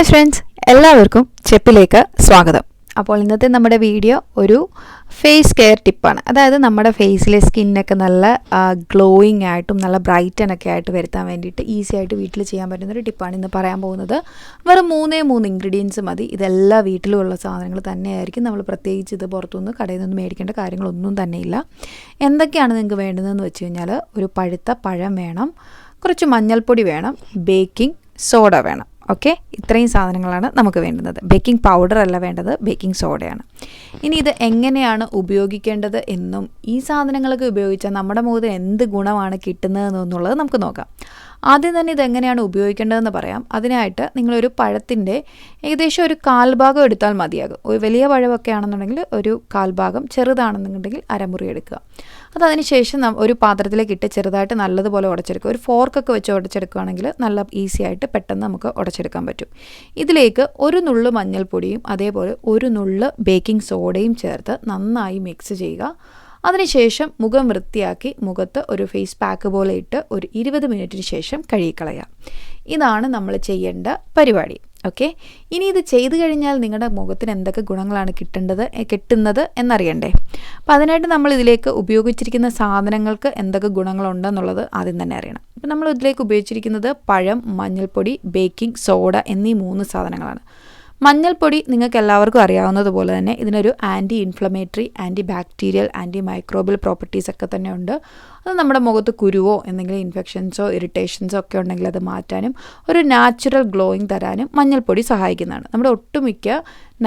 Hi friends എല്ലാവർക്കും ചെപ്പിലേക്ക് സ്വാഗതം. അപ്പോൾ ഇന്നത്തെ നമ്മുടെ വീഡിയോ ഒരു ഫേസ് കെയർ ടിപ്പാണ് അതായത് നമ്മുടെ ഫേസിലെ സ്കിന്നൊക്കെ നല്ല ഗ്ലോയിങ് ആയിട്ടും നല്ല ബ്രൈറ്റനൊക്കെ ആയിട്ട് വരുത്താൻ വേണ്ടിയിട്ട് ഈസി ആയിട്ട് വീട്ടിൽ ചെയ്യാൻ പറ്റുന്ന ഒരു ടിപ്പാണ് ഇന്ന് പറയാൻ പോകുന്നത്. വെറും മൂന്നേ മൂന്ന് ഇൻഗ്രീഡിയൻസ് മതി. ഇതെല്ലാ വീട്ടിലുമുള്ള സാധനങ്ങൾ തന്നെയായിരിക്കും. നമ്മൾ പ്രത്യേകിച്ച് ഇത് പുറത്തുനിന്ന് കടയിൽ നിന്ന് മേടിക്കേണ്ട കാര്യങ്ങളൊന്നും തന്നെയില്ല. എന്തൊക്കെയാണ് നിങ്ങൾക്ക് വേണ്ടതെന്ന് വെച്ച് കഴിഞ്ഞാൽ ഒരു പഴുത്ത പഴം വേണം കുറച്ച് മഞ്ഞൾപ്പൊടി വേണം ബേക്കിംഗ് സോഡ വേണം. ഓക്കെ ഇത്രയും സാധനങ്ങളാണ് നമുക്ക് വേണ്ടുന്നത്. ബേക്കിംഗ് പൗഡർ അല്ല വേണ്ടത് ബേക്കിംഗ് സോഡയാണ് ഇനി ഇത് എങ്ങനെയാണ് ഉപയോഗിക്കേണ്ടത് എന്നും ഈ സാധനങ്ങളൊക്കെ ഉപയോഗിച്ചാൽ നമ്മുടെ മുഖത്ത് എന്ത് ഗുണമാണ് കിട്ടുന്നത് എന്നുള്ളത് നമുക്ക് നോക്കാം. ആദ്യം തന്നെ ഇതെങ്ങനെയാണ് ഉപയോഗിക്കേണ്ടതെന്ന് പറയാം. അതിനായിട്ട് നിങ്ങളൊരു പഴത്തിന്റെ ഏകദേശം ഒരു കാൽഭാഗം എടുത്താൽ മതിയാകും. ഒരു വലിയ പഴമൊക്കെ ആണെന്നുണ്ടെങ്കിൽ ഒരു കാൽഭാഗം ചെറുതാണെന്നുണ്ടെങ്കിൽ അരമുറി എടുക്കുക. അത് അതിനുശേഷം ഒരു പാത്രത്തിലേക്ക് ഇട്ട് ചെറുതായിട്ട് നല്ലതുപോലെ ഉടച്ചെടുക്കുക. ഒരു ഫോർക്കൊക്കെ വെച്ച് ഉടച്ചെടുക്കുകയാണെങ്കിൽ നല്ല ഈസി ആയിട്ട് പെട്ടെന്ന് നമുക്ക് ഉടച്ചെടുക്കാൻ പറ്റും. ഇതിലേക്ക് ഒരു നുള്ള് മഞ്ഞൾപ്പൊടിയും അതേപോലെ ഒരു നുള്ള് ബേക്കിംഗ് സോഡയും ചേർത്ത് നന്നായി മിക്സ് ചെയ്യുക. അതിനുശേഷം മുഖം വൃത്തിയാക്കി മുഖത്ത് ഒരു ഫേസ് പാക്ക് പോലെ ഇട്ട് ഒരു ഇരുപത് മിനിറ്റിന് ശേഷം കഴുകിക്കളയാം. ഇതാണ് നമ്മൾ ചെയ്യേണ്ട പരിപാടി. ഓക്കെ ഇനി ഇത് ചെയ്തു കഴിഞ്ഞാൽ നിങ്ങളുടെ മുഖത്തിന് എന്തൊക്കെ ഗുണങ്ങളാണ് കിട്ടേണ്ടത് കിട്ടുന്നത് എന്നറിയണ്ടേ? അപ്പോൾ അതിനായിട്ട് നമ്മൾ ഇതിലേക്ക് ഉപയോഗിച്ചിരിക്കുന്ന സാധനങ്ങൾക്ക് എന്തൊക്കെ ഗുണങ്ങളുണ്ടെന്നുള്ളത് ആദ്യം തന്നെ അറിയണം. അപ്പോൾ നമ്മൾ ഇതിലേക്ക് ഉപയോഗിച്ചിരിക്കുന്നത് പഴം മഞ്ഞൾപ്പൊടി ബേക്കിംഗ് സോഡ എന്നീ മൂന്ന് സാധനങ്ങളാണ്. മഞ്ഞൾപ്പൊടി നിങ്ങൾക്ക് എല്ലാവർക്കും അറിയാവുന്നതുപോലെ തന്നെ ഇതിനൊരു anti inflammatory anti bacterial anti microbial properties ഒക്കെ തന്നെ ഉണ്ട്. അത് നമ്മുടെ മുഖത്ത് കുരുവോ എന്തെങ്കിലും ഇൻഫെക്ഷൻസോ ഇറിറ്റേഷൻസോ ഒക്കെ ഉണ്ടെങ്കിൽ അത് മാറ്റാനും ഒരു നാച്ചുറൽ ഗ്ലോയിങ് തരാനും മഞ്ഞൾപ്പൊടി സഹായിക്കുന്നതാണ്. നമ്മുടെ ഒട്ടുമിക്ക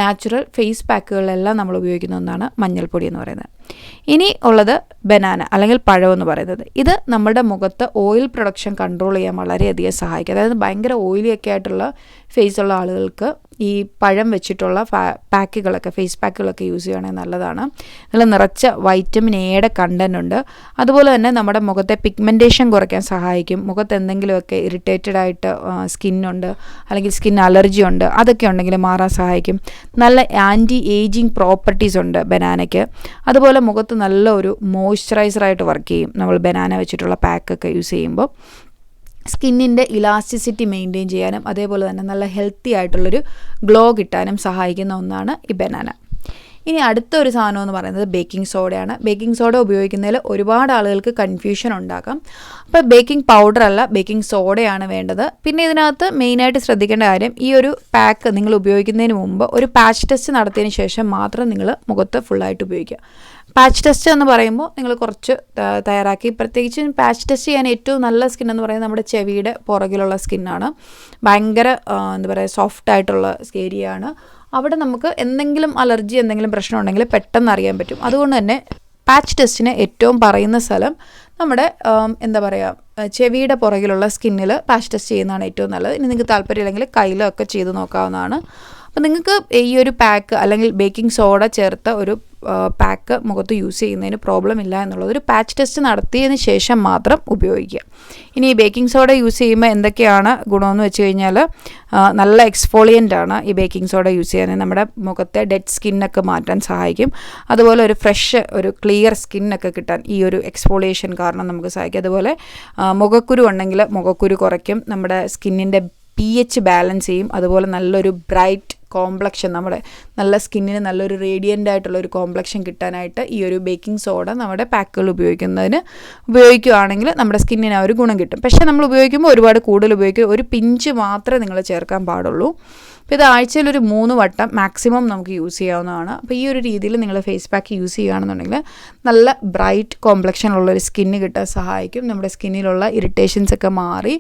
നാച്ചുറൽ ഫേസ് പാക്കുകളിലെല്ലാം നമ്മൾ ഉപയോഗിക്കുന്ന ഒന്നാണ് മഞ്ഞൾപ്പൊടി എന്ന് പറയുന്നത്. ഇനി ഉള്ളത് ബനാന അല്ലെങ്കിൽ പഴമെന്ന് പറയുന്നത്. ഇത് നമ്മുടെ മുഖത്ത് ഓയിൽ പ്രൊഡക്ഷൻ കൺട്രോൾ ചെയ്യാൻ വളരെയധികം സഹായിക്കും. അതായത് ഭയങ്കര ഓയിലിയൊക്കെ ആയിട്ടുള്ള ഫേസ് ഉള്ള ആളുകൾക്ക് ഈ പഴം വെച്ചിട്ടുള്ള പാക്കുകളൊക്കെ ഫേസ് പാക്കുകളൊക്കെ യൂസ് ചെയ്യുകയാണെങ്കിൽ നല്ലതാണ്. നല്ല നിറച്ച വൈറ്റമിൻ എയുടെ കണ്ടന്റ് ഉണ്ട്. അതുപോലെ തന്നെ നമ്മുടെ മുഖത്തെ പിഗ്മെന്റേഷൻ കുറയ്ക്കാൻ സഹായിക്കും. മുഖത്ത് എന്തെങ്കിലുമൊക്കെ ഇറിറ്റേറ്റഡ് ആയിട്ട് സ്കിന്നുണ്ട് അല്ലെങ്കിൽ സ്കിൻ അലർജി ഉണ്ട് അതൊക്കെ ഉണ്ടെങ്കിൽ മാറാൻ സഹായിക്കും. നല്ല ആന്റി ഏജിങ് പ്രോപ്പർട്ടീസ് ഉണ്ട് ബനാനയ്ക്ക്. അതുപോലെ മുഖത്ത് നല്ല ഒരു മോയ്സ്ചറൈസറായിട്ട് വർക്ക് ചെയ്യും. നമ്മൾ ബനാന വെച്ചിട്ടുള്ള പാക്കൊക്കെ യൂസ് ചെയ്യുമ്പോൾ സ്കിന്നിന്റെ ഇലാസ്റ്റിസിറ്റി മെയിന്റെയിൻ ചെയ്യാനും അതേപോലെ തന്നെ നല്ല ഹെൽത്തി ആയിട്ടുള്ളൊരു ഗ്ലോ കിട്ടാനും സഹായിക്കുന്ന ഒന്നാണ് ഈ ബനാന ഇനി അടുത്ത ഒരു സാധനം എന്ന് പറയുന്നത് ബേക്കിംഗ് സോഡയാണ് ബേക്കിംഗ് സോഡ ഉപയോഗിക്കുന്നതിൽ ഒരുപാട് ആളുകൾക്ക് കൺഫ്യൂഷൻ ഉണ്ടാക്കാം. അപ്പോൾ ബേക്കിംഗ് പൗഡർ അല്ല ബേക്കിംഗ് സോഡയാണ് വേണ്ടത്. പിന്നെ ഇതിനകത്ത് മെയിനായിട്ട് ശ്രദ്ധിക്കേണ്ട കാര്യം ഈ ഒരു പാക്ക് നിങ്ങൾ ഉപയോഗിക്കുന്നതിന് മുമ്പ് ഒരു പാച്ച് ടെസ്റ്റ് നടത്തിയതിന് ശേഷം മാത്രം നിങ്ങൾ മുഖത്ത് ഫുള്ളായിട്ട് ഉപയോഗിക്കുക. പാച്ച് ടെസ്റ്റ് എന്ന് പറയുമ്പോൾ നിങ്ങൾ കുറച്ച് തയ്യാറാക്കി. പ്രത്യേകിച്ച് പാച്ച് ടെസ്റ്റ് ചെയ്യാൻ ഏറ്റവും നല്ല സ്കിൻ എന്ന് പറയുന്നത് നമ്മുടെ ചെവിയുടെ പുറകിലുള്ള സ്കിന്നാണ് ഭയങ്കര എന്താ പറയുക സോഫ്റ്റ് ആയിട്ടുള്ള ഏരിയയാണ് അവിടെ നമുക്ക് എന്തെങ്കിലും അലർജി എന്തെങ്കിലും പ്രശ്നം ഉണ്ടെങ്കിൽ പെട്ടെന്ന് അറിയാൻ പറ്റും. അതുകൊണ്ട് തന്നെ പാച്ച് ടെസ്റ്റിന് ഏറ്റവും പറയുന്ന സ്ഥലം നമ്മുടെ എന്താ പറയുക ചെവിയുടെ പുറകിലുള്ള സ്കിന്നിൽ പാച്ച് ടെസ്റ്റ് ചെയ്യുന്നതാണ് ഏറ്റവും നല്ലത്. ഇനി നിങ്ങൾക്ക് താല്പര്യമില്ലെങ്കിൽ കയ്യിലൊക്കെ ചെയ്ത് നോക്കാവുന്നതാണ്. അപ്പോൾ നിങ്ങൾക്ക് ഈ ഒരു പാക്ക് അല്ലെങ്കിൽ ബേക്കിംഗ് സോഡ ചേർത്ത ഒരു പാക്ക് മുഖത്ത് യൂസ് ചെയ്യുന്നതിന് പ്രോബ്ലം ഇല്ല എന്നുള്ളത് ഒരു പാച്ച് ടെസ്റ്റ് നടത്തിയതിന് ശേഷം മാത്രം ഉപയോഗിക്കുക. ഇനി ഈ ബേക്കിംഗ് സോഡ യൂസ് ചെയ്യുമ്പോൾ എന്തൊക്കെയാണ് ഗുണമെന്ന് വെച്ച് കഴിഞ്ഞാൽ നല്ല എക്സ്ഫോളിയന്റ് ആണ് ഈ ബേക്കിംഗ് സോഡ യൂസ് ചെയ്യാൻ. നമ്മുടെ മുഖത്തെ ഡെഡ് സ്കിന്നൊക്കെ മാറ്റാൻ സഹായിക്കും. അതുപോലെ ഒരു ഫ്രഷ് ഒരു ക്ലിയർ സ്കിന്നൊക്കെ കിട്ടാൻ ഈ ഒരു എക്സ്ഫോളിയേഷൻ കാരണം നമുക്ക് സഹായിക്കും. അതുപോലെ മുഖക്കുരു ഉണ്ടെങ്കിൽ മുഖക്കുരു കുറയ്ക്കും. നമ്മുടെ സ്കിന്നിന്റെ പി എച്ച് ബാലൻസ് ചെയ്യും. അതുപോലെ നല്ലൊരു ബ്രൈറ്റ് കോംപ്ലക്ഷൻ നമ്മുടെ നല്ല സ്കിന്നിന് നല്ലൊരു റേഡിയന്റ് ആയിട്ടുള്ള ഒരു കോംപ്ലക്ഷൻ കിട്ടാനായിട്ട് ഈ ഒരു ബേക്കിംഗ് സോഡ നമ്മുടെ പാക്കുകൾ ഉപയോഗിക്കുന്നതിന് ഉപയോഗിക്കുകയാണെങ്കിൽ നമ്മുടെ സ്കിന്നിന് ആ ഒരു ഗുണം കിട്ടും. പക്ഷേ നമ്മൾ ഉപയോഗിക്കുമ്പോൾ ഒരുപാട് കൂടുതൽ ഉപയോഗിക്കുക ഒരു പിഞ്ച് മാത്രമേ നിങ്ങൾ ചേർക്കാൻ പാടുള്ളൂ. അപ്പോൾ ഇത് ആഴ്ചയിൽ ഒരു മൂന്ന് വട്ടം മാക്സിമം നമുക്ക് യൂസ് ചെയ്യാവുന്നതാണ്. അപ്പോൾ ഈ ഒരു രീതിയിൽ നിങ്ങൾ ഫേസ് പാക്ക് യൂസ് ചെയ്യുകയാണെന്നുണ്ടെങ്കിൽ നല്ല ബ്രൈറ്റ് കോംപ്ലക്ഷനുള്ള ഒരു സ്കിന്ന് കിട്ടാൻ സഹായിക്കും. നമ്മുടെ സ്കിന്നിലുള്ള ഇറിറ്റേഷൻസ് ഒക്കെ മാറി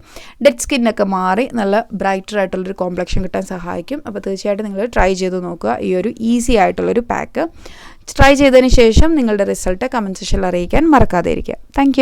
ഡെഡ് സ്കിന്നൊക്കെ മാറി നല്ല ബ്രൈറ്റർ ആയിട്ടുള്ളൊരു കോംപ്ലക്ഷൻ കിട്ടാൻ സഹായിക്കും. അപ്പോൾ തീർച്ചയായിട്ടും നിങ്ങൾ ട്രൈ ചെയ്ത് നോക്കുക. ഈ ഒരു ഈസി ആയിട്ടുള്ളൊരു പാക്ക് ട്രൈ ചെയ്തതിന് ശേഷം നിങ്ങളുടെ റിസൾട്ട് കമന്റ് സെക്ഷനിൽ അറിയിക്കാൻ മറക്കാതെ ഇരിക്കുക. താങ്ക്